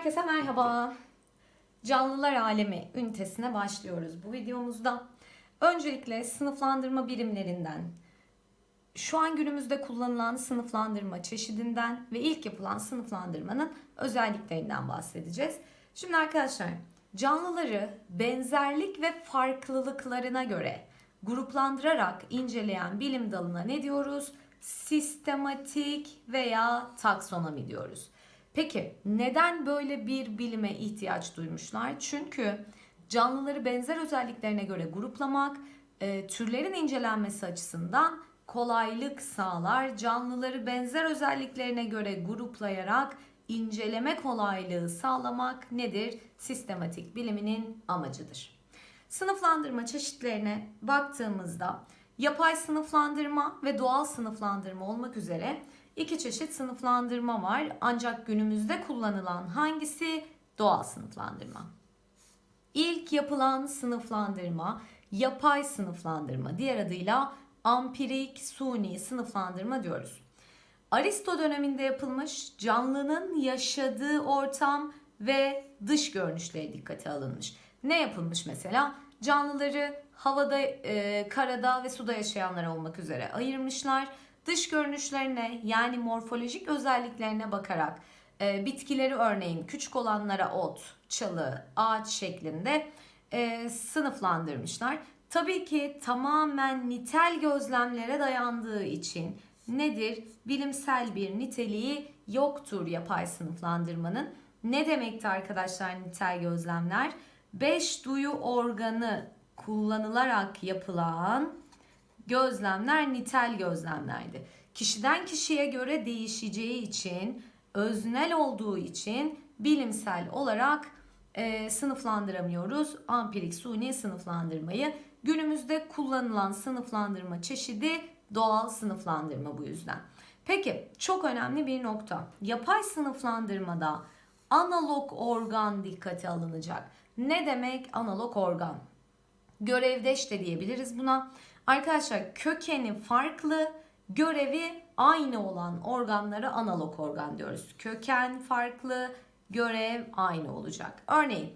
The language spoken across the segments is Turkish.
Herkese merhaba. Canlılar alemi ünitesine başlıyoruz bu videomuzda. Öncelikle sınıflandırma birimlerinden, şu an günümüzde kullanılan sınıflandırma çeşidinden ve ilk yapılan sınıflandırmanın özelliklerinden bahsedeceğiz. Şimdi arkadaşlar canlıları benzerlik ve farklılıklarına göre gruplandırarak inceleyen bilim dalına ne diyoruz? Sistematik veya taksonomi diyoruz. Peki neden böyle bir bilime ihtiyaç duymuşlar? Çünkü canlıları benzer özelliklerine göre gruplamak e, türlerin incelenmesi açısından kolaylık sağlar. Canlıları benzer özelliklerine göre gruplayarak inceleme kolaylığı sağlamak nedir? Sistematik biliminin amacıdır. Sınıflandırma çeşitlerine baktığımızda yapay sınıflandırma ve doğal sınıflandırma olmak üzere iki çeşit sınıflandırma var. Ancak günümüzde kullanılan hangisi? Doğal sınıflandırma. İlk yapılan sınıflandırma yapay sınıflandırma. Diğer adıyla ampirik suni sınıflandırma diyoruz. Aristo döneminde yapılmış canlının yaşadığı ortam ve dış görünüşleri dikkate alınmış. Ne yapılmış mesela? Canlıları havada, e, karada ve suda yaşayanlar olmak üzere ayırmışlar. Dış görünüşlerine yani morfolojik özelliklerine bakarak e, bitkileri örneğin küçük olanlara ot, çalı, ağaç şeklinde e, sınıflandırmışlar. Tabii ki tamamen nitel gözlemlere dayandığı için nedir? Bilimsel bir niteliği yoktur yapay sınıflandırmanın. Ne demekti arkadaşlar nitel gözlemler? 5 duyu organı kullanılarak yapılan gözlemler nitel gözlemlerdi. Kişiden kişiye göre değişeceği için, öznel olduğu için bilimsel olarak e, sınıflandıramıyoruz. Ampirik suni sınıflandırmayı. Günümüzde kullanılan sınıflandırma çeşidi doğal sınıflandırma bu yüzden. Peki çok önemli bir nokta. Yapay sınıflandırmada analog organ dikkate alınacak. Ne demek analog organ? Görevdeş de diyebiliriz buna. Arkadaşlar kökeni farklı, görevi aynı olan organlara analog organ diyoruz. Köken farklı, görev aynı olacak. Örneğin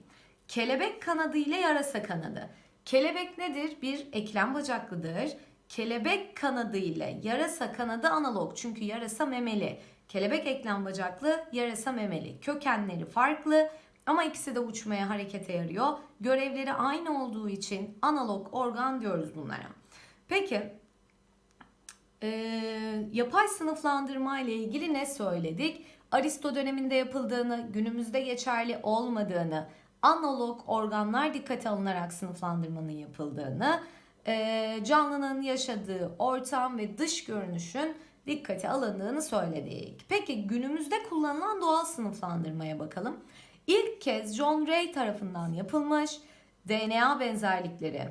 kelebek kanadı ile yarasa kanadı. Kelebek nedir? Bir eklem bacaklıdır. Kelebek kanadı ile yarasa kanadı analog çünkü yarasa memeli. Kelebek eklem bacaklı, yarasa memeli. Kökenleri farklı ama ikisi de uçmaya, harekete yarıyor. Görevleri aynı olduğu için analog organ diyoruz bunlara. Peki e, yapay sınıflandırma ile ilgili ne söyledik? Aristo döneminde yapıldığını, günümüzde geçerli olmadığını, analog organlar dikkate alınarak sınıflandırmanın yapıldığını, e, canlının yaşadığı ortam ve dış görünüşün dikkate alındığını söyledik. Peki günümüzde kullanılan doğal sınıflandırmaya bakalım. İlk kez John Ray tarafından yapılmış DNA benzerlikleri,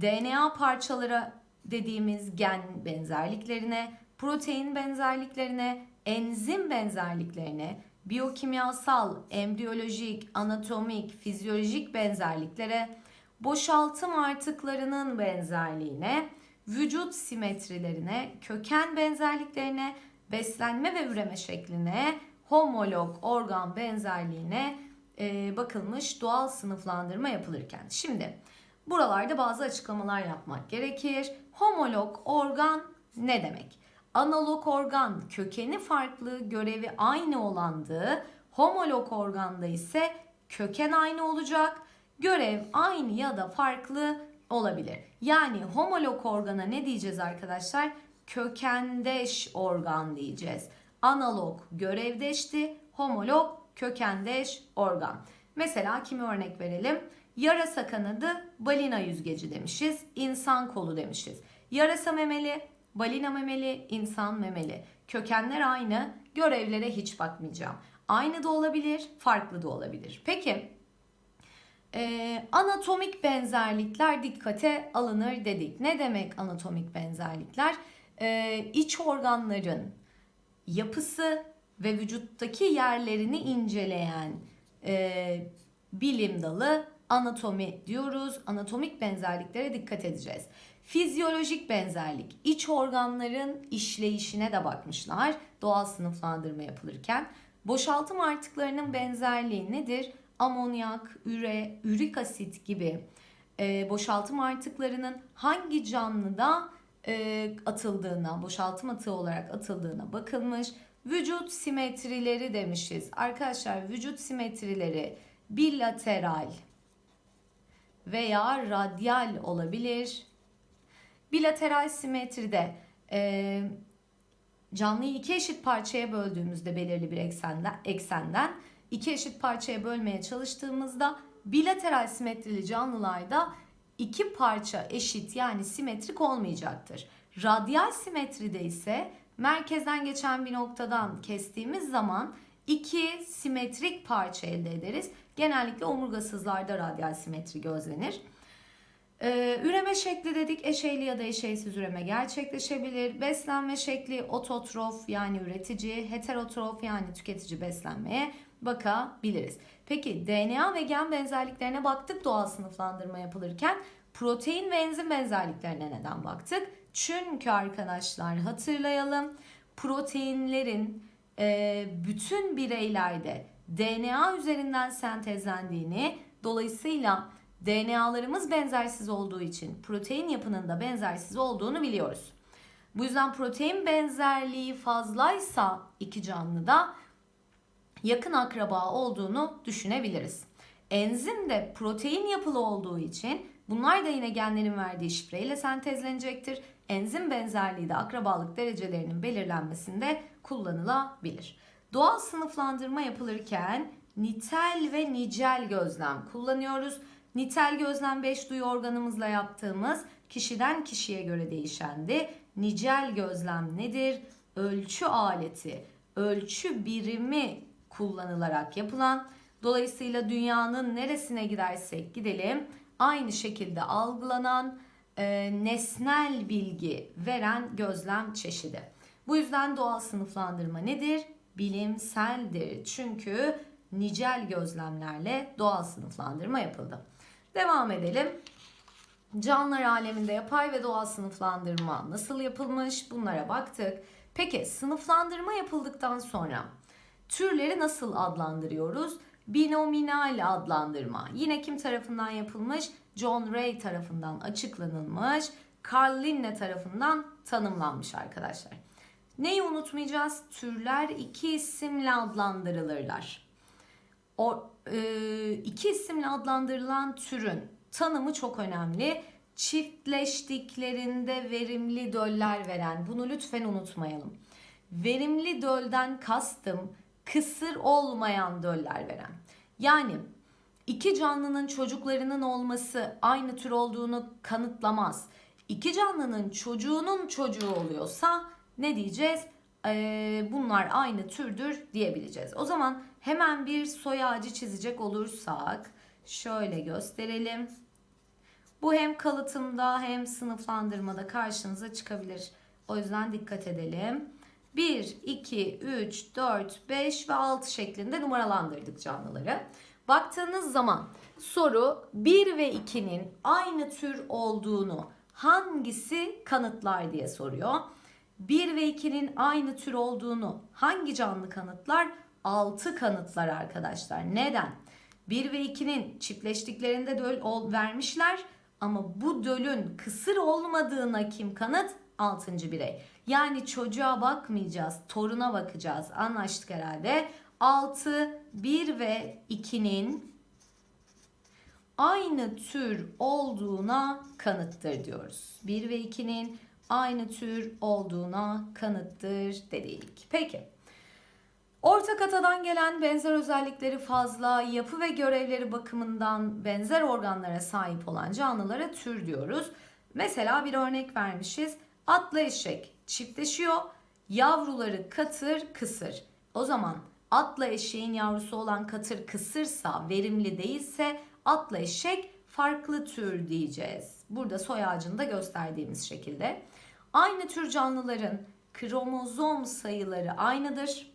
DNA parçaları dediğimiz gen benzerliklerine, protein benzerliklerine, enzim benzerliklerine, biyokimyasal, embriyolojik, anatomik, fizyolojik benzerliklere, boşaltım artıklarının benzerliğine, vücut simetrilerine, köken benzerliklerine, beslenme ve üreme şekline, homolog organ benzerliğine e, bakılmış doğal sınıflandırma yapılırken. Şimdi buralarda bazı açıklamalar yapmak gerekir. Homolog organ ne demek? Analog organ kökeni farklı, görevi aynı olandı. Homolog organda ise köken aynı olacak, görev aynı ya da farklı olabilir. Yani homolog organa ne diyeceğiz arkadaşlar? Kökendeş organ diyeceğiz. Analog görevdeşti, homolog kökendeş organ. Mesela kimi örnek verelim? Yarasa kanadı, balina yüzgeci demişiz. İnsan kolu demişiz. Yarasa memeli, balina memeli, insan memeli. Kökenler aynı, görevlere hiç bakmayacağım. Aynı da olabilir, farklı da olabilir. Peki e, anatomik benzerlikler dikkate alınır dedik. Ne demek anatomik benzerlikler? E, iç organların yapısı ve vücuttaki yerlerini inceleyen e, bilim dalı anatomi diyoruz. Anatomik benzerliklere dikkat edeceğiz. Fizyolojik benzerlik, iç organların işleyişine de bakmışlar doğal sınıflandırma yapılırken. Boşaltım artıklarının benzerliği nedir? Amonyak, üre, ürik asit gibi e, boşaltım artıklarının hangi canlıda e, atıldığına, boşaltım atığı olarak atıldığına bakılmış. Vücut simetrileri demişiz. Arkadaşlar vücut simetrileri bilateral veya radyal olabilir. Bilateral simetride e, canlıyı iki eşit parçaya böldüğümüzde belirli bir eksenden, eksenden iki eşit parçaya bölmeye çalıştığımızda bilateral simetrili canlılarda iki parça eşit yani simetrik olmayacaktır. Radyal simetride ise merkezden geçen bir noktadan kestiğimiz zaman iki simetrik parça elde ederiz. Genellikle omurgasızlarda radyal simetri gözlenir. Ee, üreme şekli dedik eşeyli ya da eşeysiz üreme gerçekleşebilir. Beslenme şekli ototrof yani üretici, heterotrof yani tüketici beslenmeye bakabiliriz. Peki DNA ve gen benzerliklerine baktık doğal sınıflandırma yapılırken. Protein ve enzim benzerliklerine neden baktık? Çünkü arkadaşlar hatırlayalım proteinlerin e, bütün bireylerde DNA üzerinden sentezlendiğini dolayısıyla DNA'larımız benzersiz olduğu için protein yapının da benzersiz olduğunu biliyoruz. Bu yüzden protein benzerliği fazlaysa iki canlıda yakın akraba olduğunu düşünebiliriz. Enzim de protein yapılı olduğu için bunlar da yine genlerin verdiği şifreyle sentezlenecektir. Enzim benzerliği de akrabalık derecelerinin belirlenmesinde kullanılabilir. Doğal sınıflandırma yapılırken nitel ve nicel gözlem kullanıyoruz. Nitel gözlem 5 duyu organımızla yaptığımız kişiden kişiye göre değişendi. Nicel gözlem nedir? Ölçü aleti, ölçü birimi kullanılarak yapılan dolayısıyla dünyanın neresine gidersek gidelim aynı şekilde algılanan e, nesnel bilgi veren gözlem çeşidi. Bu yüzden doğal sınıflandırma nedir? Bilimseldir. Çünkü nicel gözlemlerle doğal sınıflandırma yapıldı. Devam edelim. Canlılar aleminde yapay ve doğal sınıflandırma nasıl yapılmış? Bunlara baktık. Peki sınıflandırma yapıldıktan sonra türleri nasıl adlandırıyoruz? Binominal adlandırma. Yine kim tarafından yapılmış? John Ray tarafından açıklanılmış. Carl Linne tarafından tanımlanmış arkadaşlar. Neyi unutmayacağız? Türler iki isimle adlandırılırlar. O e, iki isimle adlandırılan türün tanımı çok önemli. Çiftleştiklerinde verimli döller veren. Bunu lütfen unutmayalım. Verimli dölden kastım kısır olmayan döller veren. Yani iki canlının çocuklarının olması aynı tür olduğunu kanıtlamaz. İki canlının çocuğunun çocuğu oluyorsa ne diyeceğiz? Ee, bunlar aynı türdür diyebileceğiz. O zaman hemen bir soy ağacı çizecek olursak şöyle gösterelim. Bu hem kalıtımda hem sınıflandırmada karşınıza çıkabilir. O yüzden dikkat edelim. 1, 2, 3, 4, 5 ve 6 şeklinde numaralandırdık canlıları. Baktığınız zaman soru 1 ve 2'nin aynı tür olduğunu hangisi kanıtlar diye soruyor. 1 ve 2'nin aynı tür olduğunu hangi canlı kanıtlar? 6 kanıtlar arkadaşlar. Neden? 1 ve 2'nin çiftleştiklerinde döl vermişler ama bu dölün kısır olmadığına kim kanıt? 6. birey. Yani çocuğa bakmayacağız, toruna bakacağız. Anlaştık herhalde. 6, 1 ve 2'nin aynı tür olduğuna kanıttır diyoruz. 1 ve 2'nin aynı tür olduğuna kanıttır dedik. Peki. Ortak atadan gelen benzer özellikleri fazla, yapı ve görevleri bakımından benzer organlara sahip olan canlılara tür diyoruz. Mesela bir örnek vermişiz. Atla eşek çiftleşiyor. Yavruları katır kısır. O zaman atla eşeğin yavrusu olan katır kısırsa, verimli değilse atla eşek farklı tür diyeceğiz. Burada soy ağacında gösterdiğimiz şekilde. Aynı tür canlıların kromozom sayıları aynıdır.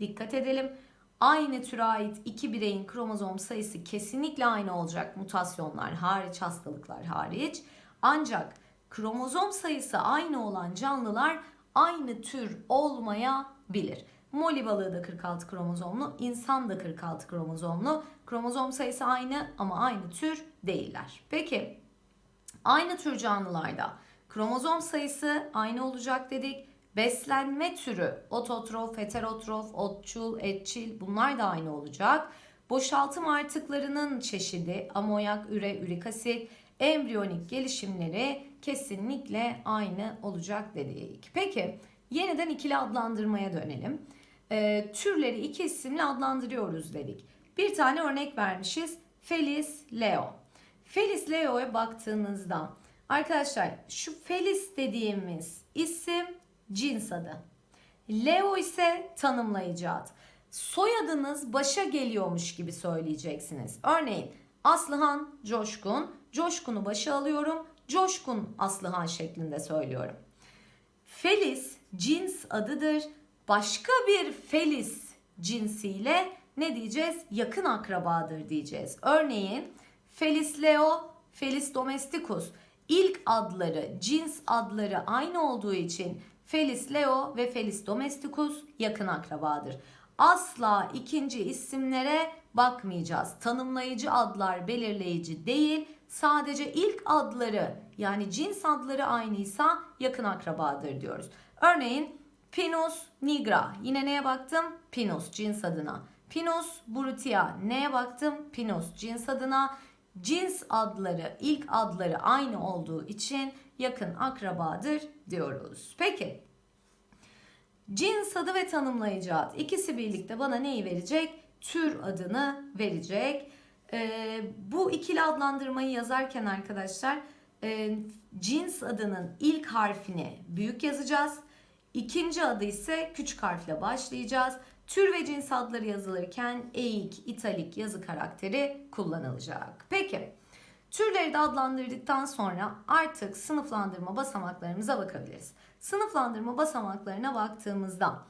Dikkat edelim. Aynı türe ait iki bireyin kromozom sayısı kesinlikle aynı olacak mutasyonlar hariç, hastalıklar hariç. Ancak kromozom sayısı aynı olan canlılar aynı tür olmayabilir. Moli balığı da 46 kromozomlu, insan da 46 kromozomlu. Kromozom sayısı aynı ama aynı tür değiller. Peki aynı tür canlılarda kromozom sayısı aynı olacak dedik. Beslenme türü ototrof, heterotrof, otçul, etçil bunlar da aynı olacak. Boşaltım artıklarının çeşidi amonyak, üre, ürik asit, embriyonik gelişimleri kesinlikle aynı olacak dedik. Peki yeniden ikili adlandırmaya dönelim. Ee, türleri iki isimle adlandırıyoruz dedik. Bir tane örnek vermişiz. Felis Leo. Felis Leo'ya baktığınızda arkadaşlar şu Felis dediğimiz isim cins adı. Leo ise tanımlayıcı ad. Soyadınız başa geliyormuş gibi söyleyeceksiniz. Örneğin Aslıhan Coşkun. Coşkun'u başa alıyorum. Coşkun Aslıhan şeklinde söylüyorum. Felis cins adıdır. Başka bir Felis cinsiyle ne diyeceğiz? Yakın akrabadır diyeceğiz. Örneğin Felis leo, Felis domesticus. İlk adları, cins adları aynı olduğu için Felis leo ve Felis domesticus yakın akrabadır. Asla ikinci isimlere bakmayacağız. Tanımlayıcı adlar belirleyici değil. Sadece ilk adları yani cins adları aynıysa yakın akrabadır diyoruz. Örneğin Pinus nigra. Yine neye baktım? Pinus cins adına. Pinus brutia. Neye baktım? Pinus cins adına. Cins adları, ilk adları aynı olduğu için yakın akrabadır diyoruz. Peki Cins adı ve tanımlayıcı ad. İkisi birlikte bana neyi verecek? Tür adını verecek. Ee, bu ikili adlandırmayı yazarken arkadaşlar e, cins adının ilk harfini büyük yazacağız. İkinci adı ise küçük harfle başlayacağız. Tür ve cins adları yazılırken eğik, italik yazı karakteri kullanılacak. Peki türleri de adlandırdıktan sonra artık sınıflandırma basamaklarımıza bakabiliriz. Sınıflandırma basamaklarına baktığımızda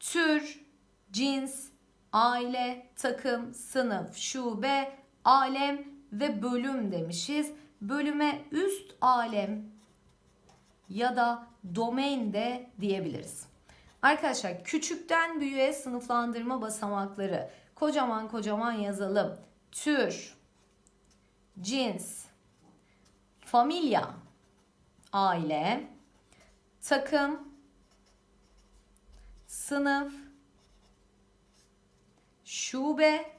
tür, cins, aile, takım, sınıf, şube, alem ve bölüm demişiz. Bölüme üst alem ya da domain de diyebiliriz. Arkadaşlar küçükten büyüğe sınıflandırma basamakları kocaman kocaman yazalım. Tür, cins, familya, aile, takım, sınıf, şube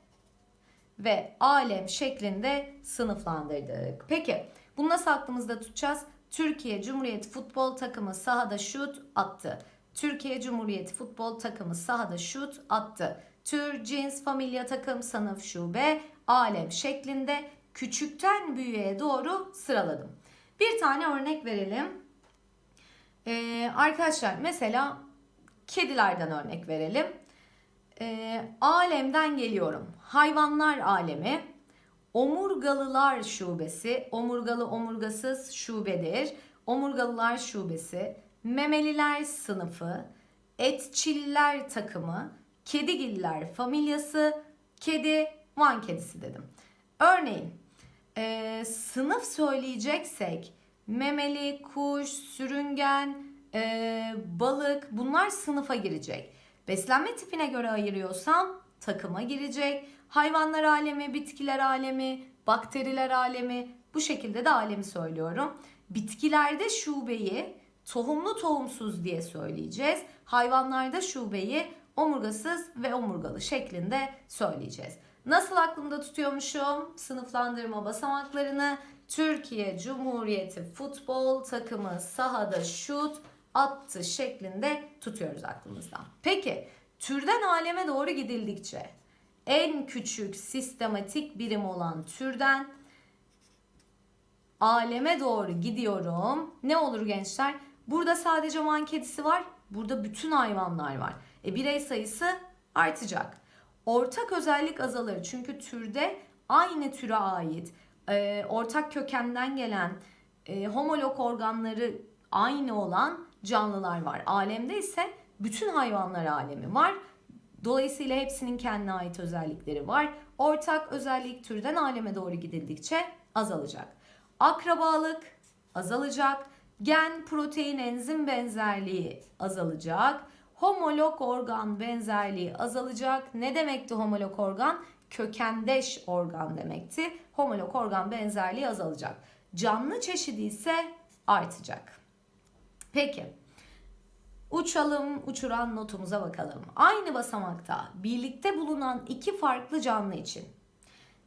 ve alem şeklinde sınıflandırdık. Peki bunu nasıl aklımızda tutacağız? Türkiye Cumhuriyeti futbol takımı sahada şut attı. Türkiye Cumhuriyeti futbol takımı sahada şut attı. Tür, cins, familya, takım, sınıf, şube, alem şeklinde küçükten büyüğe doğru sıraladım. Bir tane örnek verelim. Ee, arkadaşlar mesela kedilerden örnek verelim. Ee, alemden geliyorum. Hayvanlar alemi. Omurgalılar şubesi. Omurgalı omurgasız şubedir. Omurgalılar şubesi. Memeliler sınıfı. Etçiller takımı. Kedigiller familyası. Kedi Van kedisi dedim. Örneğin e, sınıf söyleyeceksek memeli, kuş, sürüngen, e, balık bunlar sınıfa girecek. Beslenme tipine göre ayırıyorsam takıma girecek. Hayvanlar alemi, bitkiler alemi, bakteriler alemi bu şekilde de alemi söylüyorum. Bitkilerde şubeyi tohumlu tohumsuz diye söyleyeceğiz. Hayvanlarda şubeyi omurgasız ve omurgalı şeklinde söyleyeceğiz. Nasıl aklımda tutuyormuşum sınıflandırma basamaklarını? Türkiye Cumhuriyeti futbol takımı sahada şut attı şeklinde tutuyoruz aklımızda. Peki türden aleme doğru gidildikçe en küçük sistematik birim olan türden aleme doğru gidiyorum. Ne olur gençler? Burada sadece man kedisi var. Burada bütün hayvanlar var. E birey sayısı artacak. Ortak özellik azalır. Çünkü türde aynı türe ait e, ortak kökenden gelen e, homolog organları aynı olan canlılar var. Alemde ise bütün hayvanlar alemi var. Dolayısıyla hepsinin kendine ait özellikleri var. Ortak özellik türden aleme doğru gidildikçe azalacak. Akrabalık azalacak. Gen, protein, enzim benzerliği azalacak. Homolog organ benzerliği azalacak. Ne demekti homolog organ? Kökendeş organ demekti. Homolog organ benzerliği azalacak. Canlı çeşidi ise artacak. Peki. Uçalım uçuran notumuza bakalım. Aynı basamakta birlikte bulunan iki farklı canlı için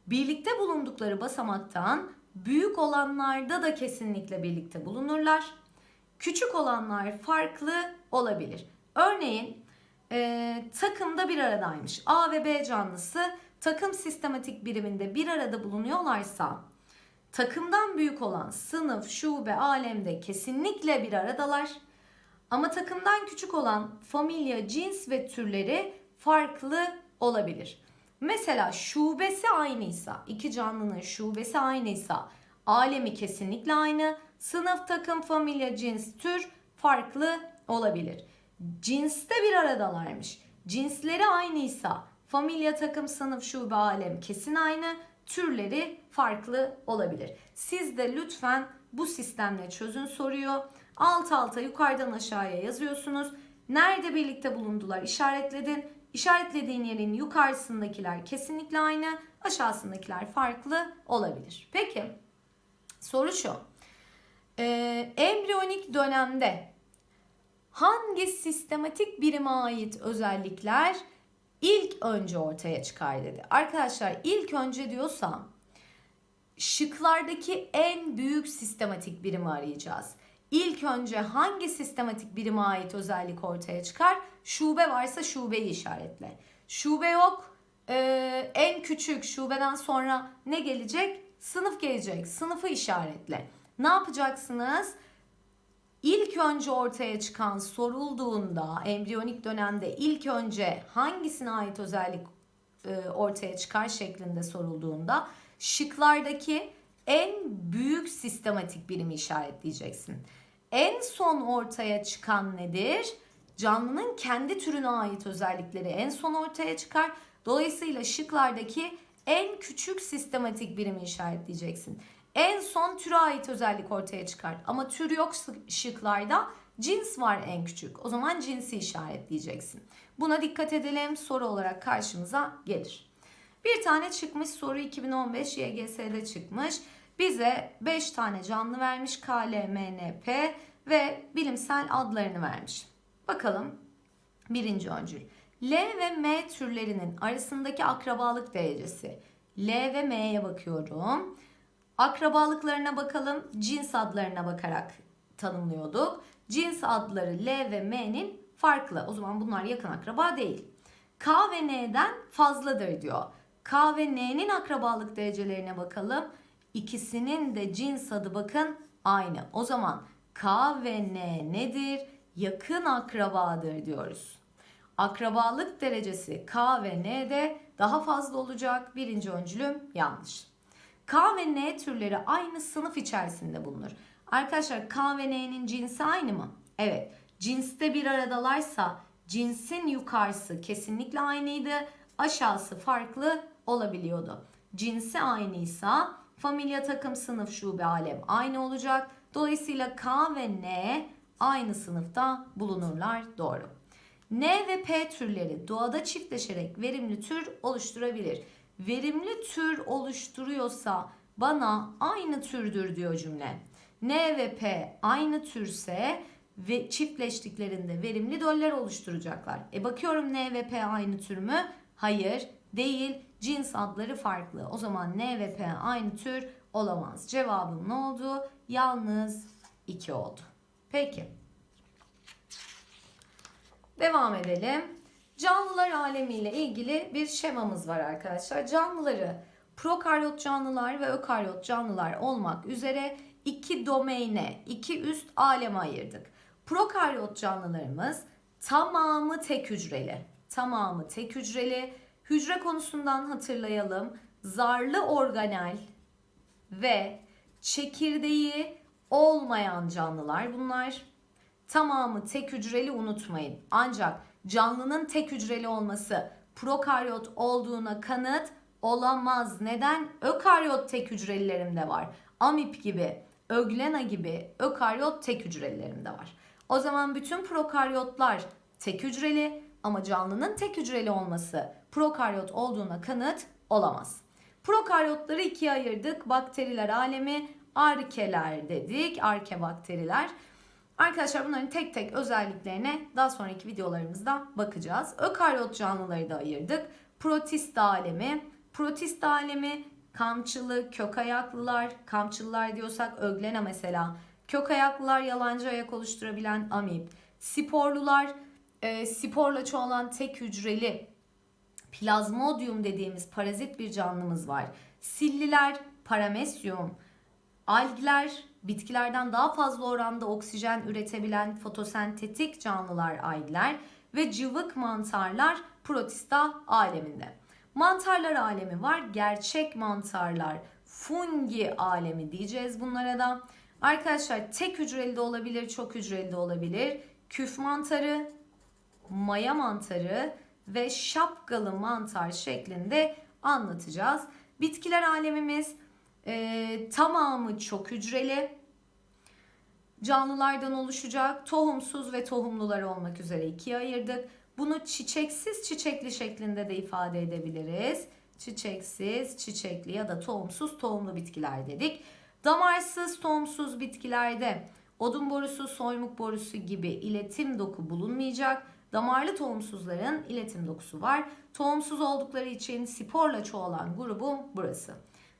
birlikte bulundukları basamaktan büyük olanlarda da kesinlikle birlikte bulunurlar. Küçük olanlar farklı olabilir. Örneğin e, takımda bir aradaymış. A ve B canlısı takım sistematik biriminde bir arada bulunuyorlarsa takımdan büyük olan sınıf, şube, alemde kesinlikle bir aradalar. Ama takımdan küçük olan familya, cins ve türleri farklı olabilir. Mesela şubesi aynıysa, iki canlının şubesi aynıysa alemi kesinlikle aynı. Sınıf, takım, familya, cins, tür farklı olabilir. Cinste bir aradalarmış. Cinsleri aynıysa familya, takım, sınıf, şube, alem kesin aynı. Türleri farklı olabilir. Siz de lütfen bu sistemle çözün soruyor. Alt alta yukarıdan aşağıya yazıyorsunuz. Nerede birlikte bulundular işaretledin. İşaretlediğin yerin yukarısındakiler kesinlikle aynı, aşağısındakiler farklı olabilir. Peki soru şu. Ee, embriyonik dönemde hangi sistematik birime ait özellikler ilk önce ortaya çıkar dedi. Arkadaşlar ilk önce diyorsam şıklardaki en büyük sistematik birimi arayacağız. İlk önce hangi sistematik birime ait özellik ortaya çıkar? Şube varsa şubeyi işaretle. Şube yok. Ee, en küçük şubeden sonra ne gelecek? Sınıf gelecek. Sınıfı işaretle. Ne yapacaksınız? İlk önce ortaya çıkan sorulduğunda embriyonik dönemde ilk önce hangisine ait özellik e, ortaya çıkar şeklinde sorulduğunda şıklardaki en büyük sistematik birimi işaretleyeceksin. En son ortaya çıkan nedir? Canlının kendi türüne ait özellikleri en son ortaya çıkar. Dolayısıyla şıklardaki en küçük sistematik birimi işaretleyeceksin. En son türe ait özellik ortaya çıkar. Ama tür yok şıklarda. Cins var en küçük. O zaman cinsi işaretleyeceksin. Buna dikkat edelim. Soru olarak karşımıza gelir. Bir tane çıkmış soru 2015 YGS'de çıkmış. Bize 5 tane canlı vermiş K, L, M, N, P ve bilimsel adlarını vermiş. Bakalım birinci öncül. L ve M türlerinin arasındaki akrabalık derecesi. L ve M'ye bakıyorum. Akrabalıklarına bakalım. Cins adlarına bakarak tanımlıyorduk. Cins adları L ve M'nin farklı. O zaman bunlar yakın akraba değil. K ve N'den fazladır diyor. K ve N'nin akrabalık derecelerine bakalım. İkisinin de cins adı bakın aynı. O zaman K ve N nedir? Yakın akrabadır diyoruz. Akrabalık derecesi K ve N'de daha fazla olacak. Birinci öncülüm yanlış. K ve N türleri aynı sınıf içerisinde bulunur. Arkadaşlar K ve N'nin cinsi aynı mı? Evet. Cinste bir aradalarsa cinsin yukarısı kesinlikle aynıydı. Aşağısı farklı olabiliyordu. Cinsi aynıysa familya takım sınıf şube alem aynı olacak. Dolayısıyla K ve N aynı sınıfta bulunurlar. Doğru. N ve P türleri doğada çiftleşerek verimli tür oluşturabilir. Verimli tür oluşturuyorsa bana aynı türdür diyor cümle. N ve P aynı türse ve çiftleştiklerinde verimli döller oluşturacaklar. E bakıyorum N ve P aynı tür mü? Hayır, değil. Cins adları farklı. O zaman N ve P aynı tür olamaz. Cevabım ne oldu? Yalnız 2 oldu. Peki. Devam edelim. Canlılar alemiyle ilgili bir şemamız var arkadaşlar. Canlıları prokaryot canlılar ve ökaryot canlılar olmak üzere iki domaine, iki üst aleme ayırdık. Prokaryot canlılarımız tamamı tek hücreli. Tamamı tek hücreli. Hücre konusundan hatırlayalım. Zarlı organel ve çekirdeği olmayan canlılar bunlar. Tamamı tek hücreli unutmayın. Ancak canlının tek hücreli olması prokaryot olduğuna kanıt olamaz. Neden? Ökaryot tek hücrelilerimde var. Amip gibi, öglena gibi ökaryot tek hücrelilerimde var. O zaman bütün prokaryotlar tek hücreli ama canlının tek hücreli olması prokaryot olduğuna kanıt olamaz. Prokaryotları ikiye ayırdık. Bakteriler alemi, arkeler dedik. Arke bakteriler. Arkadaşlar bunların tek tek özelliklerine daha sonraki videolarımızda bakacağız. Ökaryot canlıları da ayırdık. Protist alemi, protist alemi kamçılı, kök ayaklılar, kamçılılar diyorsak öglena mesela. Kök ayaklılar yalancı ayak oluşturabilen amip. Sporlular, e, sporla çoğalan tek hücreli plazmodium dediğimiz parazit bir canlımız var. Silliler, paramesyum, algler, bitkilerden daha fazla oranda oksijen üretebilen fotosentetik canlılar algler ve cıvık mantarlar protista aleminde. Mantarlar alemi var. Gerçek mantarlar, fungi alemi diyeceğiz bunlara da. Arkadaşlar tek hücreli de olabilir, çok hücreli de olabilir. Küf mantarı, maya mantarı ve şapkalı mantar şeklinde anlatacağız. Bitkiler alemimiz e, tamamı çok hücreli canlılardan oluşacak. Tohumsuz ve tohumlular olmak üzere ikiye ayırdık. Bunu çiçeksiz çiçekli şeklinde de ifade edebiliriz. Çiçeksiz, çiçekli ya da tohumsuz tohumlu bitkiler dedik. Damarsız tohumsuz bitkilerde odun borusu, soymuk borusu gibi iletim doku bulunmayacak. Damarlı tohumsuzların iletim dokusu var. Tohumsuz oldukları için sporla çoğalan grubum burası.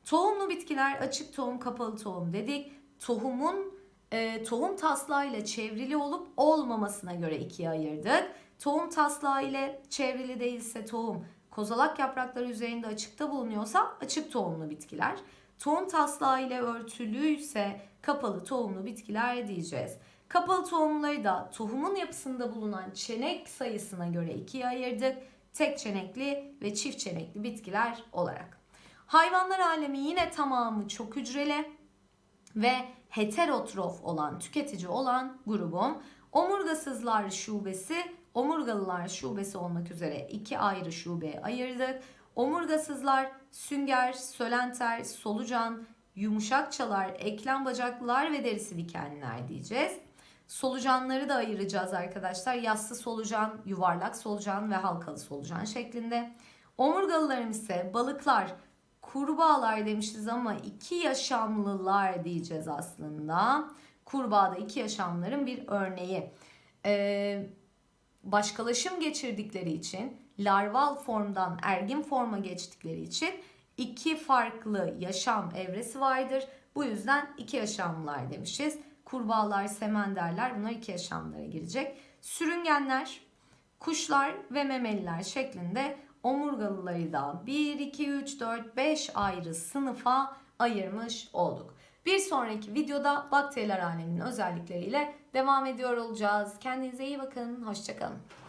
Tohumlu bitkiler açık tohum, kapalı tohum dedik. Tohumun e, tohum taslağıyla çevrili olup olmamasına göre ikiye ayırdık. Tohum taslağı ile çevrili değilse tohum, kozalak yaprakları üzerinde açıkta bulunuyorsa açık tohumlu bitkiler. Tohum taslağı ile örtülüyse kapalı tohumlu bitkiler diyeceğiz. Kapalı tohumları da tohumun yapısında bulunan çenek sayısına göre ikiye ayırdık. Tek çenekli ve çift çenekli bitkiler olarak. Hayvanlar alemi yine tamamı çok hücreli ve heterotrof olan, tüketici olan grubum. Omurgasızlar şubesi, omurgalılar şubesi olmak üzere iki ayrı şubeye ayırdık. Omurgasızlar sünger, sölenter, solucan, yumuşakçalar, eklem bacaklılar ve derisi dikenliler diyeceğiz. Solucanları da ayıracağız arkadaşlar. Yassı solucan, yuvarlak solucan ve halkalı solucan şeklinde. Omurgalılarım ise balıklar, kurbağalar demişiz ama iki yaşamlılar diyeceğiz aslında. Kurbağa da iki yaşamların bir örneği. Ee, başkalaşım geçirdikleri için larval formdan ergin forma geçtikleri için iki farklı yaşam evresi vardır. Bu yüzden iki yaşamlılar demişiz. Kurbağalar, semenderler bunlar iki yaşamlara girecek. Sürüngenler, kuşlar ve memeliler şeklinde omurgalıları da 1, 2, 3, 4, 5 ayrı sınıfa ayırmış olduk. Bir sonraki videoda bakteriler aleminin özellikleriyle devam ediyor olacağız. Kendinize iyi bakın. Hoşçakalın.